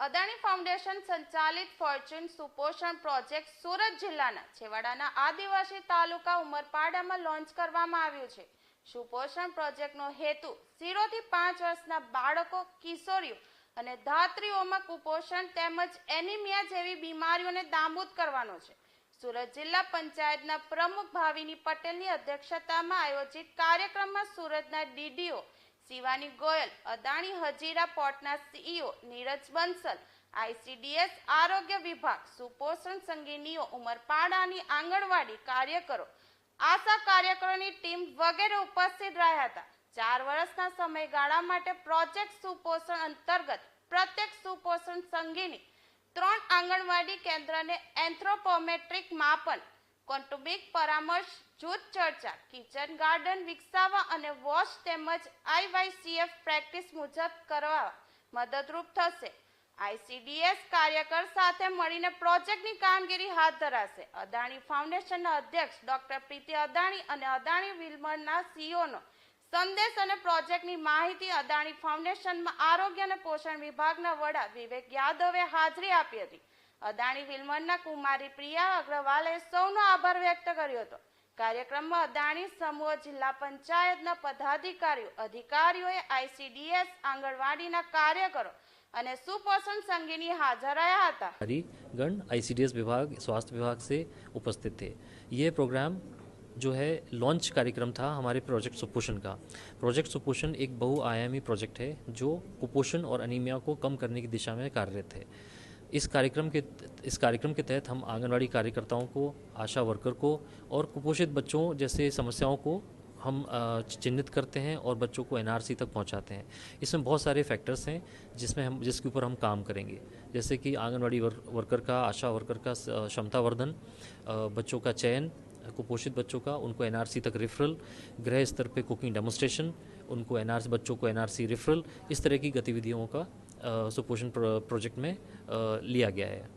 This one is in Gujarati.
અદાણી ફાઉન્ડેશન સંચાલિત ફોર્ચ્યુન સુપોષણ પ્રોજેક્ટ સુરત જિલ્લાના છેવાડાના આદિવાસી તાલુકા ઉમરપાડામાં લોન્ચ કરવામાં આવ્યું છે. સુપોષણ પ્રોજેક્ટનો હેતુ ઝીરોથી પાંચ વર્ષના બાળકો, કિશોરીઓ અને ધાત્રીઓમાં કુપોષણ તેમજ એનિમિયા જેવી બીમારીઓને નાબૂદ કરવાનો છે. સુરત જિલ્લા પંચાયતના પ્રમુખ ભાવિની પટેલની અધ્યક્ષતામાં આયોજિત કાર્યક્રમમાં સુરતના ડીડીઓ શિવાની ગોયલ, અદાણી હજીરા પોર્ટના સીઈઓ નીરજ બંસલ, આઈસીડીએસ આરોગ્ય વિભાગ, સુપોષણ સંગીનીઓ ઉમરપાડાની આંગણવાડી કાર્યકરો, આશા કાર્યકરોની ટીમ વગેરે ઉપસ્થિત રહ્યા હતા. ચાર વર્ષના સમયગાળા માટે પ્રોજેક્ટ સુપોષણ અંતર્ગત પ્રત્યેક સુપોષણ સંગીની ત્રણ આંગણવાડી કેન્દ્રને એન્થ્રોપોમેટ્રિક માપન કૌટુંબિક પરામર્શ, જૂથ ચર્ચા, કિચન ગાર્ડન વિકસાવવા અને વોશ તેમજ આઈવાયસીએફ પ્રેક્ટિસ મુજબ કરવા મદદરૂપ થશે. આઈસીડીએસ કાર્યકર સાથે મળીને પ્રોજેક્ટની કામગીરી હાથ ધરાશે. અદાણી ફાઉન્ડેશનના અધ્યક્ષ ડોક્ટર પ્રીતિ અદાણી અને અદાણી વિલમરના સીઓનો સંદેશ અને પ્રોજેક્ટની માહિતી અદાણી ફાઉન્ડેશનમાં આરોગ્ય અને પોષણ વિભાગના વડા વિવેક યાદવે હાજરી આપી હતી. અદાણી વિલ્મરના કુમારી પ્રિયા અગ્રવાલે સૌનો આભાર વ્યક્ત કર્યો હતો કાર્યક્રમમાં અદાણી સમૂહ જિલ્લા પંચાયતના પદાધિકારીઓ અધિકારીઓએ આઈસીડીએસ આંગણવાડીના કાર્યકરો અને સુપોષણ સંગીની હાજર રહ્યા હતા अधिकारी गण आईसीडीएस विभाग स्वास्थ्य विभाग से उपस्थित थे ये प्रोग्राम जो है लॉन्च कार्यक्रम था हमारे प्रोजेक्ट सुपोषण का प्रोजेक्ट सुपोषण एक बहुआयामी प्रोजेक्ट है जो कुपोषण और अनीमिया को कम करने की दिशा में कार्यरत है इस कार्यक्रम के इस कार्यक्रम के तहत हम आंगनवाड़ी कार्यकर्ताओं को आशा वर्कर को और कुपोषित बच्चों जैसे समस्याओं को हम चिन्हित करते हैं और बच्चों को एनआरसी तक पहुंचाते हैं। इसमें बहुत सारे फैक्टर्स हैं जिसमें हम जिसके ऊपर हम काम करेंगे। जैसे कि आंगनवाड़ी वर, वर्कर का आशा वर्कर का क्षमता वर्धन बच्चों का चयन कुपोषित बच्चों का उनको एनआरसी तक रिफरल गृह स्तर पे कुकिंग डेमोस्ट्रेशन उनको एनआरसी बच्चों को एनआरसी रिफरल इस तरह की गतिविधियों का सुपोषण प्रो- प्रोजेक्ट में अ, लिया गया है